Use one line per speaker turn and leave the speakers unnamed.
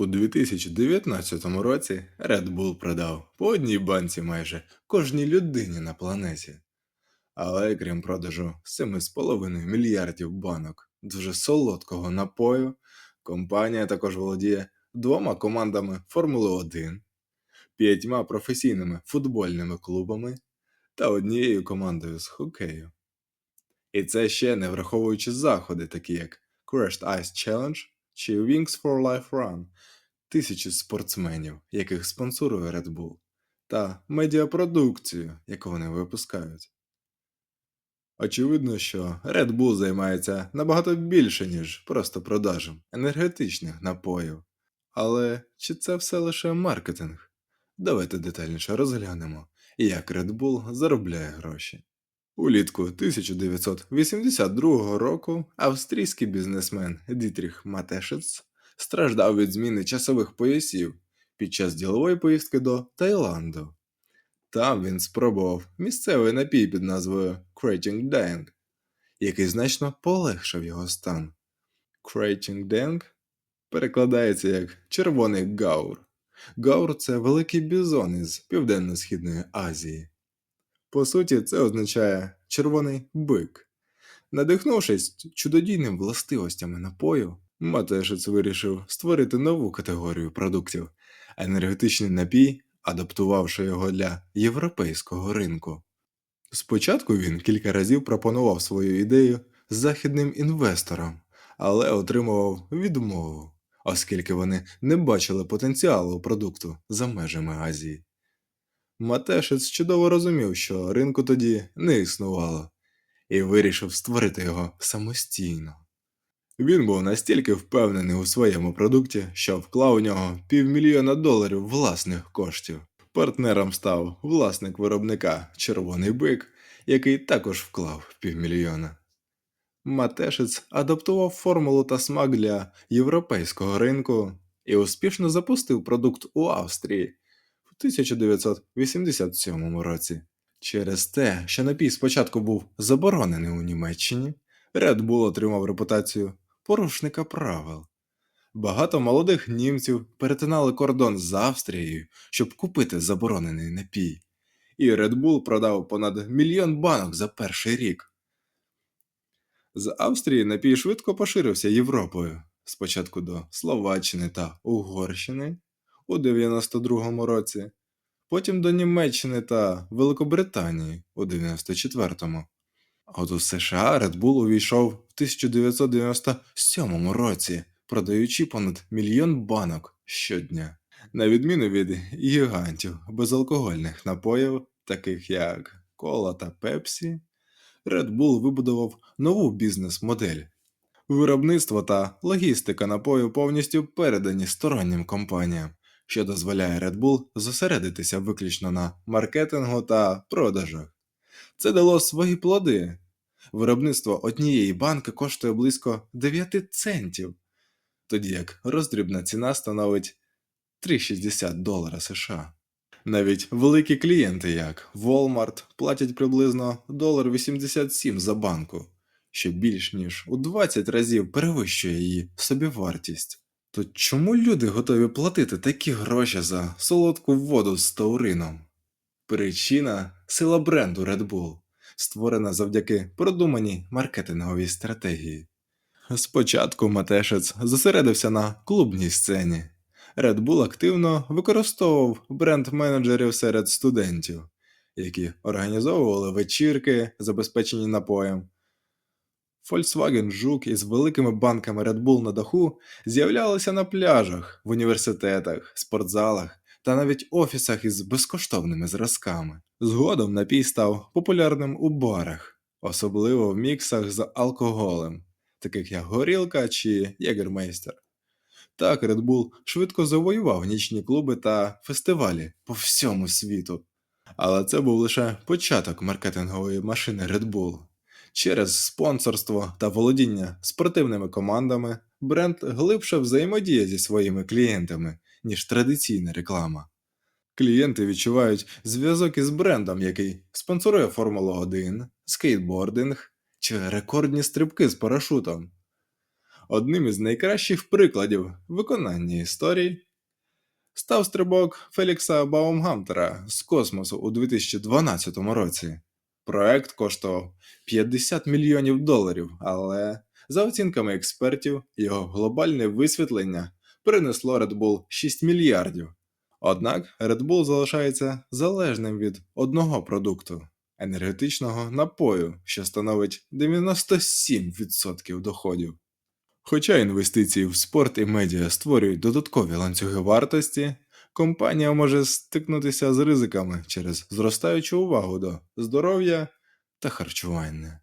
У 2019 році Red Bull продав по одній банці майже кожній людині на планеті. Але крім продажу 7,5 мільярдів банок дуже солодкого напою, компанія також володіє двома командами Формули 1, п'ятьма професійними футбольними клубами та однією командою з хокею. І це ще не враховуючи заходи, такі як Crashed Ice Challenge чи Wings for Life Run, тисячі спортсменів, яких спонсорує Red Bull, та медіапродукцію, яку вони випускають. Очевидно, що Red Bull займається набагато більше, ніж просто продажем енергетичних напоїв. Але чи це все лише маркетинг? Давайте детальніше розглянемо, як Red Bull заробляє гроші. Улітку 1982 року австрійський бізнесмен Дітріх Матешец страждав від зміни часових поясів під час ділової поїздки до Таїланду. Там він спробував місцевий напій під назвою Creating Dang, який значно полегшив його стан. Creating Dang перекладається як червоний гаур. Гаур це великий бізон із Південно-Східної Азії. По суті, це означає червоний бик. Надихнувшись чудодійним властивостями напою, Матешець вирішив створити нову категорію продуктів енергетичний напій, адаптувавши його для європейського ринку. Спочатку він кілька разів пропонував свою ідею західним інвесторам, але отримував відмову, оскільки вони не бачили потенціалу продукту за межами Азії. Матешець чудово розумів, що ринку тоді не існувало, і вирішив створити його самостійно. Він був настільки впевнений у своєму продукті, що вклав у нього півмільйона доларів власних коштів. Партнером став власник виробника Червоний бик, який також вклав півмільйона. Матешець адаптував формулу та смак для європейського ринку і успішно запустив продукт у Австрії 1987 році. Через те, що напій спочатку був заборонений у Німеччині, Red Bull отримав репутацію порушника правил. Багато молодих німців перетинали кордон з Австрією, щоб купити заборонений напій, і Red Bull продав понад мільйон банок за перший рік. З Австрії напій швидко поширився Європою, спочатку до Словаччини та Угорщини у 92-му році, потім до Німеччини та Великобританії у 94-му. А от у США Red Bull увійшов в 1997 році, продаючи понад мільйон банок щодня. На відміну від гігантів безалкогольних напоїв, таких як Кола та Пепсі, Red Bull вибудував нову бізнес-модель. Виробництво та логістика напою повністю передані стороннім компаніям, що дозволяє Red Bull зосередитися виключно на маркетингу та продажах. Це дало свої плоди. Виробництво однієї банки коштує близько 9 центів, тоді як роздрібна ціна становить 3,60 долара США. Навіть великі клієнти, як Walmart, платять приблизно 1,87 за банку, що більш ніж у 20 разів перевищує її собівартість. То чому люди готові платити такі гроші за солодку воду з таурином? Причина сила бренду Red Bull, створена завдяки продуманій маркетинговій стратегії. Спочатку Матешець зосередився на клубній сцені. Red Bull активно використовував бренд-менеджерів серед студентів, які організовували вечірки, забезпечені напоєм. Volkswagen Жук із великими банками Red Bull на даху з'являлися на пляжах, в університетах, спортзалах та навіть офісах із безкоштовними зразками. Згодом напій став популярним у барах, особливо в міксах з алкоголем, таких як горілка чи єгермейстер. Так Red Bull швидко завоював нічні клуби та фестивалі по всьому світу. Але це був лише початок маркетингової машини Red Bull. Через спонсорство та володіння спортивними командами бренд глибше взаємодіє зі своїми клієнтами, ніж традиційна реклама. Клієнти відчувають зв'язок із брендом, який спонсорує Формулу 1, скейтбординг чи рекордні стрибки з парашутом. Одним із найкращих прикладів виконання історій став стрибок Фелікса Баумгамтера з космосу у 2012 році. Проект коштував 50 мільйонів доларів, але за оцінками експертів, його глобальне висвітлення принесло Red Bull 6 мільярдів. Однак Red Bull залишається залежним від одного продукту енергетичного напою, що становить 97% доходів. Хоча інвестиції в спорт і медіа створюють додаткові ланцюги вартості, компанія може стикнутися з ризиками через зростаючу увагу до здоров'я та харчування.